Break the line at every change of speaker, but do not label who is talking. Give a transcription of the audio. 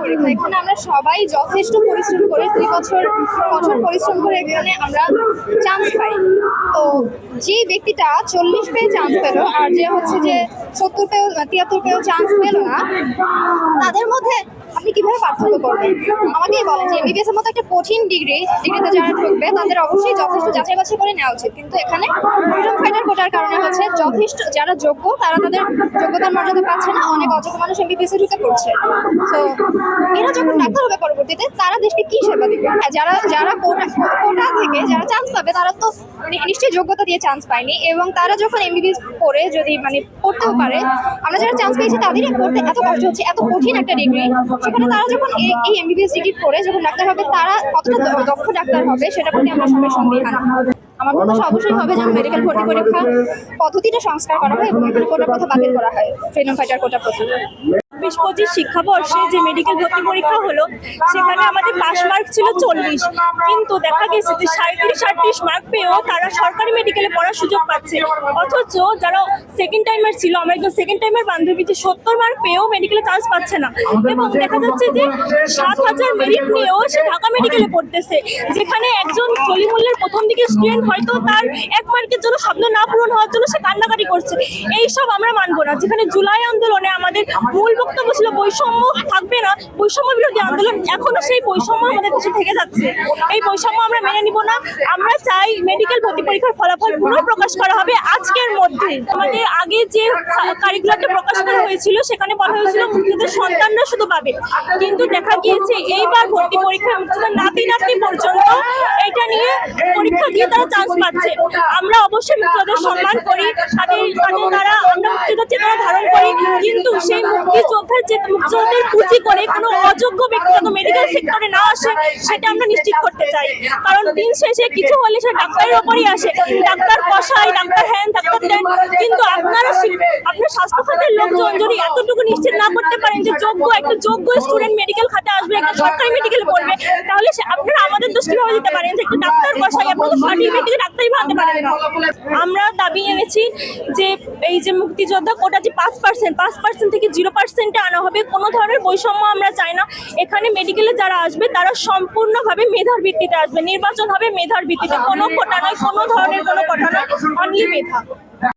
পরীক্ষা এখানে আমরা সবাই যথেষ্ট পরিশ্রম করে দুই বছর বছর পরিশ্রম করে এখানে আমরা চান্স পাই। তো যে ব্যক্তিটা চল্লিশ পেয়ে চান্স পেল, আর যে হচ্ছে যে সত্তর পেয়েও তিয়াত্তর পেয়েও চান্স পেল না। তাদের মধ্যে আপনি কীভাবে পার্থক্য করবেন? আমাকেই বলেন যে এমবিবিএস এর মতো একটা কঠিন ডিগ্রি ডিগ্রিতে যারা ঢুকবে, তাদের অবশ্যই যথেষ্ট যাচাই বাছাই করে নেওয়া উচিত। কিন্তু এখানে ফ্রিডম ফাইটার কোটার কারণে হচ্ছে যথেষ্ট যারা যোগ্য, তারা তাদের যোগ্যতার মর্যাদা পাচ্ছে না। অনেক অযোগ্য মানুষ এমবিবিএস এ ঢুকে পড়ছে। তো এরা যখন ডাক্তার পরবর্তীতে তারা দেশকে কি সেবা দিবে হ্যাঁ যারা যারা কোটা কোটা থেকে যারা চান্স পাবে, তারা তো নি- নিশ্চয়ই যোগ্যতা দিয়ে চান্স পায়নি। এবং তারা যখন এমবিবিএস পড়ে যদি মানে পড়তেও পারে, আমরা যারা চান্স পেয়েছি তাদেরই পড়তে এত কষ্ট হচ্ছে, এত কঠিন একটা ডিগ্রি সেখানে তারা যখন এই- এমবিবিএস ডিগ্রি পড়ে যখন ডাক্তার হবে, তারা কতটা দক্ষ ডাক্তার হবে, সেটা প্রতি আমরা সবাই সন্দেহান আমার প্রত্যাশা অবশ্যই হবে যেন মেডিকেল ভর্তি পরীক্ষা পদ্ধতিটা সংস্কার করা হয় এবং কোটার কথা বাতিল করা হয় ফ্রিডম ফাইটার কোটা প্রতি
বিশ পঁচিশ শিক্ষাবর্ষে যে মেডিকেল ভর্তি পরীক্ষা হলো, সেখানে আমাদের পাস মার্ক ছিল চল্লিশ। কিন্তু দেখা গেছে যে সাঁত্রিশ আটত্রিশ মার্ক পেয়েও তারা সরকারি মেডিকেলে পড়ার সুযোগ পাচ্ছে। অথচ যারা সেকেন্ড টাইমার ছিল আমার একজন সেকেন্ড টাইমের বান্ধবী যে সত্তর মার্ক পেয়েও মেডিকেলে চান্স পাচ্ছে না। এবং দেখা যাচ্ছে যে সাত হাজার মেরিট নিয়েও সে ঢাকা মেডিকেলে পড়তেছে। যেখানে একজন সলিমুল্লের প্রথম দিকে স্টুডেন্ট হয়তো তার এক মার্কের জন্য স্বপ্ন না পূরণ হওয়ার জন্য সে কান্নাকাটি করছে। এইসব আমরা মানবো না। যেখানে জুলাই আন্দোলনে আমাদের মূল বক্তব্য ছিল বৈষম্য থাকবে না। বৈষম্য বিরোধী আন্দোলন এখনও সেই বৈষম্য আমাদের দেশে থেকে যাচ্ছে। এই বৈষম্য আমরা মেনে নিব না। আমরা চাই মেডিকেল ভর্তি পরীক্ষার ফলাফল প্রকাশ করা হবে আজকের মধ্যে। আমাদের আগে যে কারিকুলারটা প্রকাশ করা হয়েছিল, সেখানে বলা হয়েছিল মুক্তিদের সন্তানরা শুধু পাবে। কিন্তু দেখা গিয়েছে, এইবার ভর্তি পরীক্ষা মুক্তিদের নাতি নাতনি পর্যন্ত এটা নিয়ে পরীক্ষা দিয়ে তারা চান্স পাচ্ছে। আমরা অবশ্যই মুক্তিযোদ্ধাদের সম্মান করি। তাদের তাদের আমরা মুক্তিযোদ্ধার চেতনা ধারণ করি কিন্তু সেই মুক্তিযোদ্ধার যে মুক্তিযোদ্ধাদের পুঁজি করে কোনো অযোগ্য ব্যক্তি যাতে মেডিকেল সেক্টরে না আসে, সেটা আমরা নিশ্চিত করতে চাই। কারণ দিন শেষে কিছু হলে সেটা ডাক্তারের ওপরই আসে। ডাক্তার কষাই ডাক্তার হ্যান ডাক্তার দেন। কিন্তু আপনারা আপনার স্বাস্থ্য খাতের লোকজন যদি এতটুকু নিশ্চিত না করতে পারেন যে যোগ্য, একটা যোগ্য স্টুডেন্ট মেডিকেল খাতে আসবে, একটা সরকারি মেডিকেলে পড়বে তাহলে সে- আপনারা আমাদের দোষ কীভাবে দিতে পারেন যে একটা ডাক্তার কষাই আপনারা থেকে ডাক্তারই বানাতে পারেন আমরা দাবি এনেছি যে এই যে মুক্তিযোদ্ধা কোটা যে পাঁচ পার্সেন্ট পাঁচ পার্সেন্ট থেকে জিরো পার্সেন্টে আনা হবে কোনো ধরনের বৈষম্য আমরা চাই না। এখানে মেডিকেলে যারা আসবে তারা সম্পূর্ণভাবে মেধার ভিত্তিতে আসবে। নির্বাচন হবে মেধার ভিত্তিতে। কোনো কোটা নয় কোনো ধরনের কোনো কোটা নয়। অনলি মেধা